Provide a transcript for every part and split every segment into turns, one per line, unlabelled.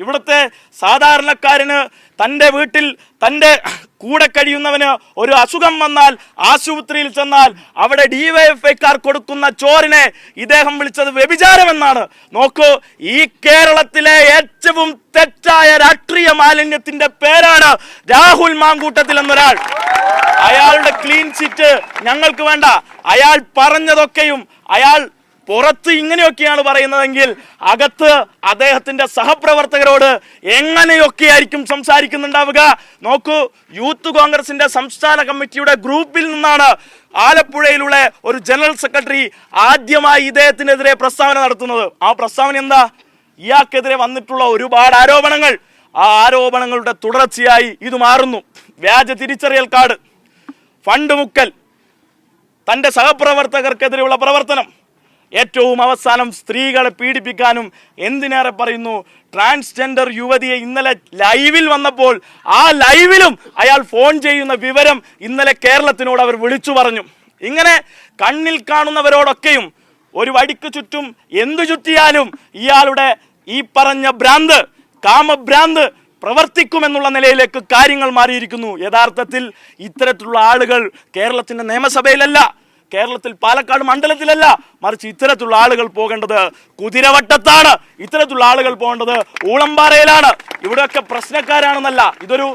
ഇവിടുത്തെ സാധാരണക്കാരന് തന്റെ വീട്ടിൽ തന്റെ കൂടെ കഴിയുന്നവന് ഒരു അസുഖം വന്നാൽ ആശുപത്രിയിൽ ചെന്നാൽ അവിടെ ഡിവൈഎഫ്ഐക്കാർ കൊടുക്കുന്ന ചോറിനെ ഇദ്ദേഹം വിളിച്ചത് വ്യഭിചാരമെന്നാണ്. നോക്കൂ ഈ കേരളത്തിലെ ഏറ്റവും തെറ്റായ രാഷ്ട്രീയ മാലിന്യത്തിന്റെ പേരാണ് രാഹുൽ മാങ്കൂട്ടത്തിൽ എന്നൊരാൾ. അയാളുടെ ക്ലീൻ ചിറ്റ് ഞങ്ങൾക്ക് വേണ്ട. അയാൾ പറഞ്ഞതൊക്കെയും അയാൾ പുറത്ത് ഇങ്ങനെയൊക്കെയാണ് പറയുന്നതെങ്കിൽ അകത്ത് അദ്ദേഹത്തിന്റെ സഹപ്രവർത്തകരോട് എങ്ങനെയൊക്കെയായിരിക്കും സംസാരിക്കുന്നുണ്ടാവുക? നോക്കൂ യൂത്ത് കോൺഗ്രസിന്റെ സംസ്ഥാന കമ്മിറ്റിയുടെ ഗ്രൂപ്പിൽ നിന്നാണ് ആലപ്പുഴയിലുള്ള ഒരു ജനറൽ സെക്രട്ടറി ആദ്യമായി ഇദ്ദേഹത്തിനെതിരെ പ്രസ്താവന നടത്തുന്നത്. ആ പ്രസ്താവന എന്താ? ഇയാൾക്കെതിരെ വന്നിട്ടുള്ള ഒരുപാട് ആരോപണങ്ങൾ. ആ ആരോപണങ്ങളുടെ തുടർച്ചയായി ഇത് മാറുന്നു. വ്യാജ തിരിച്ചറിയൽ കാർഡ് ഫണ്ട് മുക്കൽ തന്റെ സഹപ്രവർത്തകർക്കെതിരെയുള്ള പ്രവർത്തനം. ഏറ്റവും അവസാനം സ്ത്രീകളെ പീഡിപ്പിക്കാനും എന്തിനേറെ പറയുന്നു? ട്രാൻസ്ജെൻഡർ യുവതിയെ ഇന്നലെ ലൈവിൽ വന്നപ്പോൾ ആ ലൈവിലും അയാൾ ഫോൺ ചെയ്യുന്ന വിവരം ഇന്നലെ കേരളത്തിനോട് അവർ വിളിച്ചു പറഞ്ഞു. ഇങ്ങനെ കണ്ണിൽ കാണുന്നവരോടൊക്കെയും ഒരു വടിക്ക് ചുറ്റും എന്തു ചുറ്റിയാലും ഇയാളുടെ ഈ പറഞ്ഞ ഭ്രാന്ത് കാമഭ്രാന്ത് പ്രവർത്തിക്കുമെന്നുള്ള നിലയിലേക്ക് കാര്യങ്ങൾ മാറിയിരിക്കുന്നു. യഥാർത്ഥത്തിൽ ഇത്തരത്തിലുള്ള ആളുകൾ കേരളത്തിന്റെ നിയമസഭയിലല്ല കേരളത്തിൽ പാലക്കാട് മണ്ഡലത്തിലല്ല മറിച്ച് ഇത്തരത്തിലുള്ള ആളുകൾ പോകേണ്ടത് കുതിരവട്ടത്താണ്. ഇത്തരത്തിലുള്ള ആളുകൾ പോകേണ്ടത് ഊളംപാറയിലാണ് ഇവിടെയൊക്കെ പ്രശ്നക്കാരാണെന്നല്ല ഇതൊരു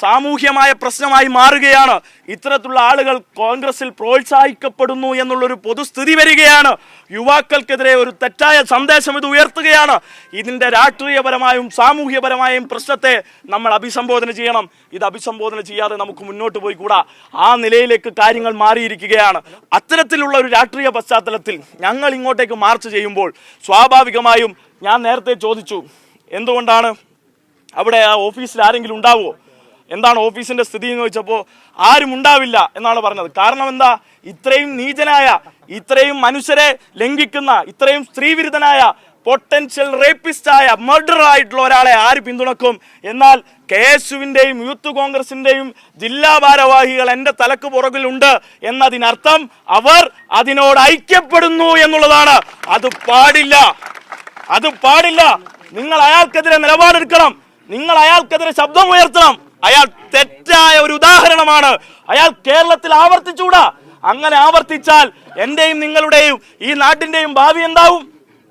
സാമൂഹ്യമായ പ്രശ്നമായി മാറുകയാണ്. ഇത്തരത്തിലുള്ള ആളുകൾ കോൺഗ്രസിൽ പ്രോത്സാഹിക്കപ്പെടുന്നു എന്നുള്ളൊരു പൊതുസ്ഥിതി വരികയാണ്. യുവാക്കൾക്കെതിരെ ഒരു തെറ്റായ സന്ദേശം ഇത് ഉയർത്തുകയാണ്. ഇതിന്റെ രാഷ്ട്രീയപരമായും സാമൂഹ്യപരമായും പ്രശ്നത്തെ നമ്മൾ അഭിസംബോധന ചെയ്യണം. ഇത് അഭിസംബോധന ചെയ്യാതെ നമുക്ക് മുന്നോട്ട് പോയി കൂടാ. ആ നിലയിലേക്ക് കാര്യങ്ങൾ മാറിയിരിക്കുകയാണ്. അത്തരത്തിലുള്ള ഒരു രാഷ്ട്രീയ പശ്ചാത്തലത്തിൽ ഞങ്ങൾ ഇങ്ങോട്ടേക്ക് മാർച്ച് ചെയ്യുമ്പോൾ സ്വാഭാവികമായും ഞാൻ നേരത്തെ ചോദിച്ചു എന്തുകൊണ്ടാണ് അവിടെ ആ ഓഫീസിൽ ആരെങ്കിലും ഉണ്ടാവുമോ എന്താണ് ഓഫീസിന്റെ സ്ഥിതി എന്ന് ചോദിച്ചപ്പോൾ ആരും ഉണ്ടാവില്ല എന്നാണ് പറഞ്ഞത്. കാരണം എന്താ? ഇത്രയും നീചനായ ഇത്രയും മനുഷ്യരെ ലംഘിക്കുന്ന ഇത്രയും സ്ത്രീവിരുദ്ധനായ പൊട്ടൻഷ്യൽ റേപ്പിസ്റ്റ് ആയ മർഡർ ആയിട്ടുള്ള ഒരാളെ ആര് പിന്തുണക്കും? എന്നാൽ കെ എസുവിന്റെയും യൂത്ത് കോൺഗ്രസിന്റെയും ജില്ലാ ഭാരവാഹികൾ എന്റെ തലക്ക് പുറകിലുണ്ട് എന്നതിനർത്ഥം അവർ അതിനോട് ഐക്യപ്പെടുന്നു എന്നുള്ളതാണ്. അത് പാടില്ല. അത് പാടില്ല. നിങ്ങൾ അയാൾക്കെതിരെ നിലപാടെടുക്കണം. നിങ്ങൾ അയാൾക്കെതിരെ ശബ്ദം ഉയർത്തണം അയാൾ തെറ്റായ ഒരു ഉദാഹരണമാണ്. അയാൾ കേരളത്തിൽ ആവർത്തിച്ചുകൂടാ. അങ്ങനെ ആവർത്തിച്ചാൽ എന്റെയും നിങ്ങളുടെയും ഈ നാട്ടിന്റെയും ഭാവി എന്താവും?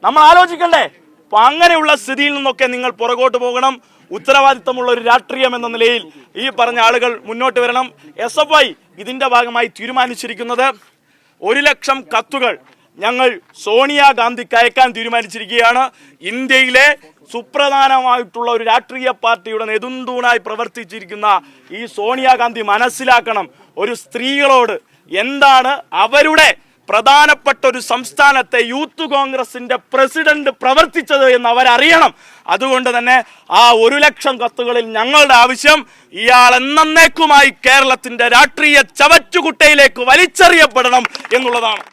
നമ്മൾ ആലോചിക്കണ്ടേ. അപ്പൊ അങ്ങനെയുള്ള സ്ഥിതിയിൽ നിന്നൊക്കെ നിങ്ങൾ പുറകോട്ട് പോകണം. ഉത്തരവാദിത്തമുള്ള ഒരു രാഷ്ട്രീയം എന്ന നിലയിൽ ഈ പറഞ്ഞ ആളുകൾ മുന്നോട്ട് വരണം. എസ് എഫ് ഐ ഇതിന്റെ ഭാഗമായി തീരുമാനിച്ചിരിക്കുന്നത് ഒരു ലക്ഷം കത്തുകൾ ഞങ്ങൾ സോണിയാഗാന്ധിക്ക് അയക്കാൻ തീരുമാനിച്ചിരിക്കുകയാണ്. ഇന്ത്യയിലെ സുപ്രധാനമായിട്ടുള്ള ഒരു രാഷ്ട്രീയ പാർട്ടിയുടെ നെടുന്തൂണായി പ്രവർത്തിച്ചിരിക്കുന്ന ഈ സോണിയാഗാന്ധി മനസ്സിലാക്കണം. ഒരു സ്ത്രീകളോട് എന്താണ് അവരുടെ പ്രധാനപ്പെട്ട ഒരു സംസ്ഥാനത്തെ യൂത്ത് കോൺഗ്രസിന്റെ പ്രസിഡന്റ് പ്രവർത്തിച്ചത് എന്ന് അവരറിയണം. അതുകൊണ്ട് തന്നെ ആ ഒരു ലക്ഷം കത്തുകളിൽ ഞങ്ങളുടെ ആവശ്യം ഇയാൾ എന്നേക്കുമായി കേരളത്തിന്റെ രാഷ്ട്രീയ ചവറ്റുകുട്ടയിലേക്ക് വലിച്ചെറിയപ്പെടണം എന്നുള്ളതാണ്.